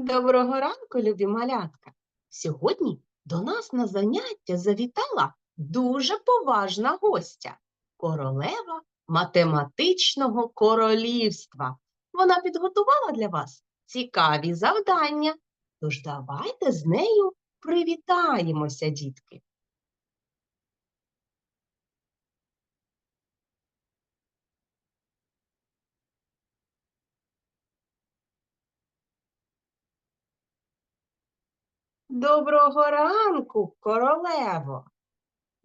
Доброго ранку, любі малятка! Сьогодні до нас на заняття завітала дуже поважна гостя королева математичного королівства. Вона підготувала для вас цікаві завдання. Тож давайте з нею привітаємося, дітки. Доброго ранку, королево.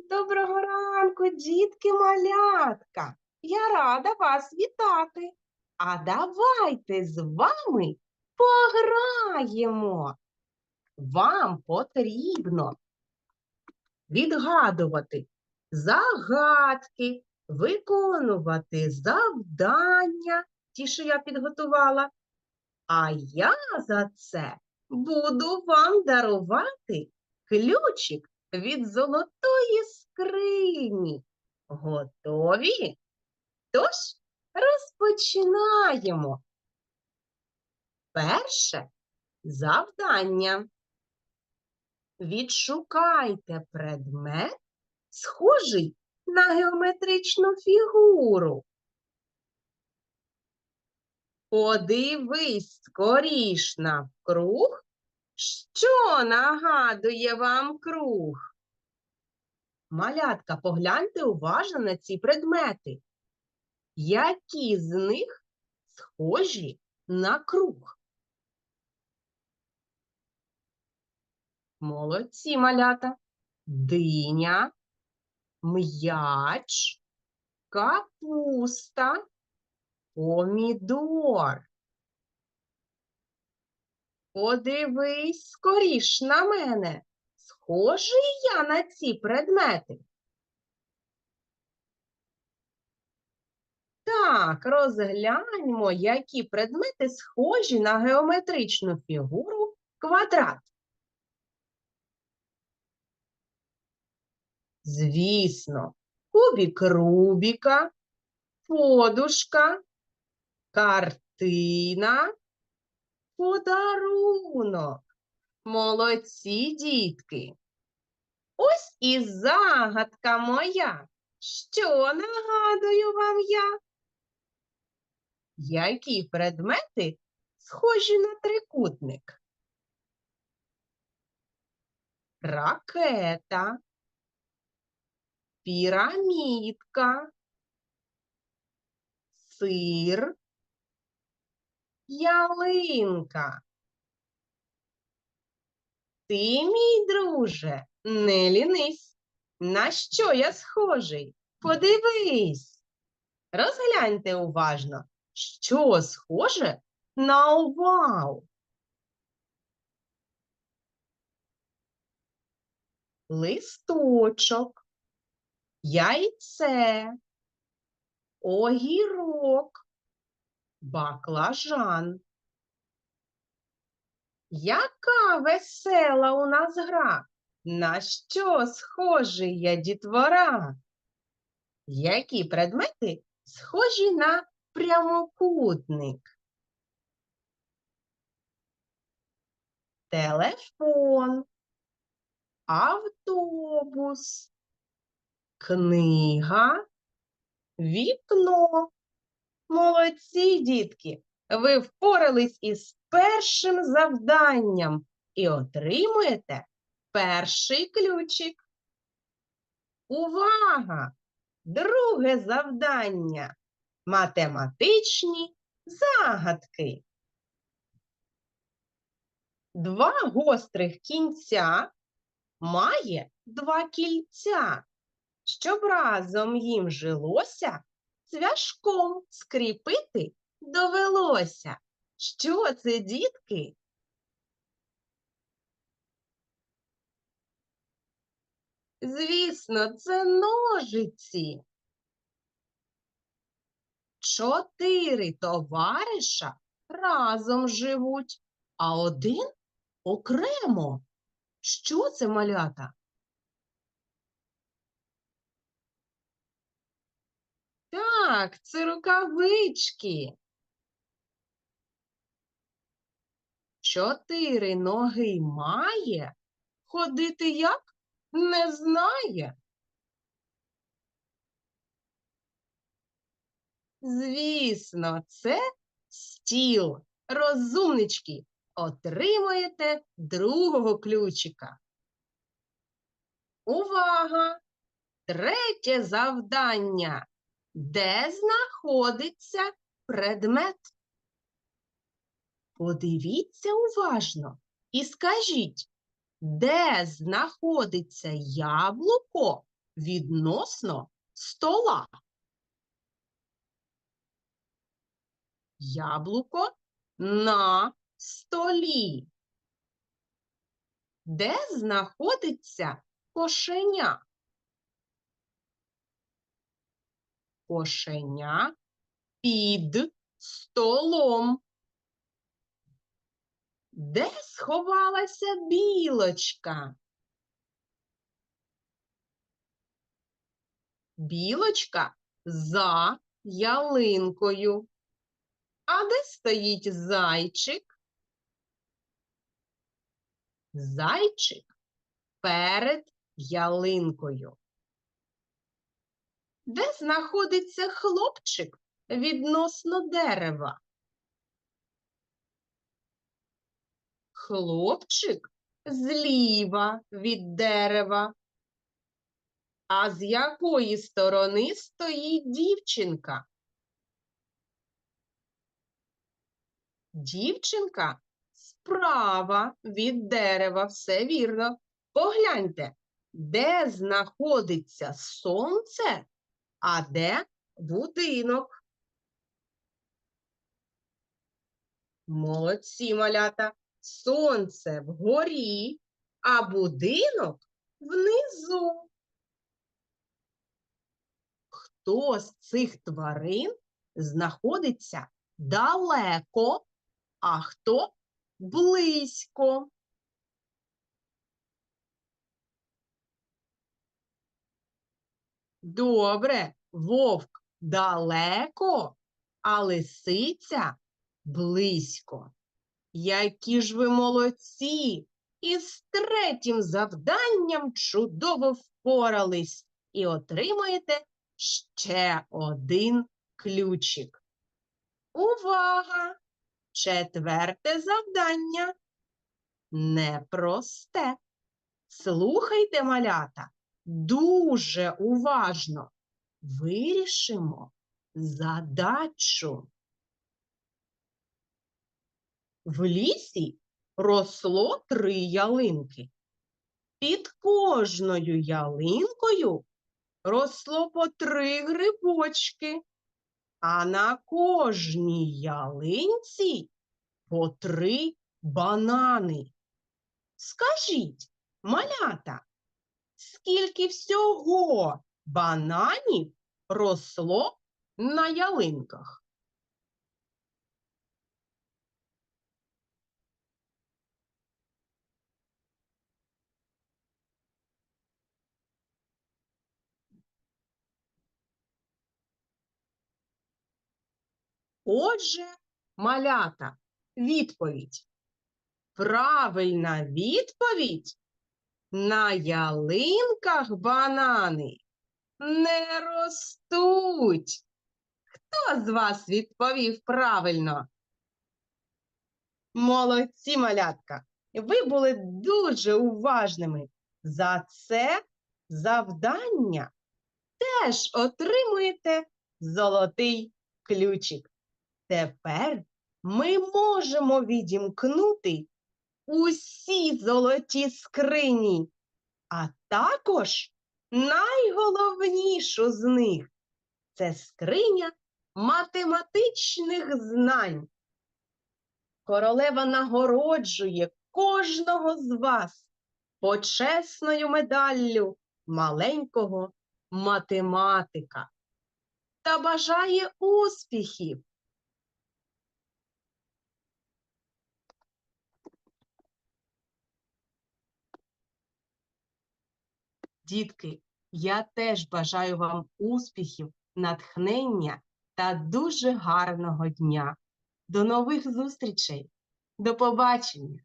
Доброго ранку, дітки малятка. Я рада вас вітати. А давайте з вами пограємо. Вам потрібно відгадувати загадки, виконувати завдання, ті, що я підготувала. А я за це буду вам дарувати ключик від золотої скрині. Готові? Тож розпочинаємо. Перше завдання. Відшукайте предмет, схожий на геометричну фігуру. Подивись скоріш навкруг, що нагадує вам круг. Малятка, погляньте уважно на ці предмети. Які з них схожі на круг? Молодці малята. Диня, м'яч, капуста, помідор. Подивись скоріш на мене. Схожий я на ці предмети. Так, розгляньмо, які предмети схожі на геометричну фігуру квадрат. Звісно, кубік Рубіка, подушка, картина, подарунок. Молодці, дітки. Ось і загадка моя. Що нагадую вам я? Які предмети схожі на трикутник? Ракета, пірамідка, сир, ялинка. Ти, мій друже, не лінись. На що я схожий? Подивись. Розгляньте уважно, що схоже на овал. Листочок, яйце, огірок, баклажан. Яка весела у нас гра? На що схожий я дітвора? Які предмети схожі на прямокутник? Телефон, автобус, книга, вікно. Молодці, дітки! Ви впорались із першим завданням і отримуєте перший ключик. Увага! Друге завдання. Математичні загадки. Два гострих кінця має два кільця. Щоб разом їм жилося, цвяшком скріпити довелося. Що це, дітки? Звісно, це ножиці. Чотири товариша разом живуть, а один окремо. Що це малята? Так, це рукавички. чотири ноги має, ходити як не знає. Звісно, це стіл. Розумнички, отримуєте другого ключика. Увага! Третє завдання. Де знаходиться предмет? Подивіться уважно і скажіть, де знаходиться яблуко відносно стола? Яблуко на столі. Де знаходиться кошеня? Кошеня під столом. Де сховалася білочка? Білочка за ялинкою. А де стоїть зайчик? Зайчик перед ялинкою. Де знаходиться хлопчик відносно дерева? Хлопчик зліва від дерева. А з якої сторони стоїть дівчинка? Дівчинка справа від дерева, все вірно. Погляньте, де знаходиться сонце, а де будинок. Молодці, малята. Сонце вгорі, а будинок внизу. Хто з цих тварин знаходиться далеко, а хто близько? Добре, вовк далеко, а лисиця близько. Які ж ви молодці! І з третім завданням чудово впорались і отримаєте ще один ключик. Увага! Четверте завдання. Непросте. Слухайте, малята, дуже уважно. Вирішимо задачу. В лісі росло три ялинки. Під кожною ялинкою росло по три грибочки, а на кожній ялинці по три банани. Скажіть, малята, скільки всього бананів росло на ялинках? Отже, малята, відповідь. Правильна відповідь на ялинках банани не ростуть. Хто з вас відповів правильно? Молодці, малятка. Ви були дуже уважними. За це завдання теж отримуєте золотий ключик. Тепер ми можемо відімкнути усі золоті скрині, а також найголовнішу з них це скриня математичних знань. Королева нагороджує кожного з вас почесною медаллю маленького математика та бажає успіхів. Дітки, я теж бажаю вам успіхів, натхнення та дуже гарного дня. До нових зустрічей! До побачення!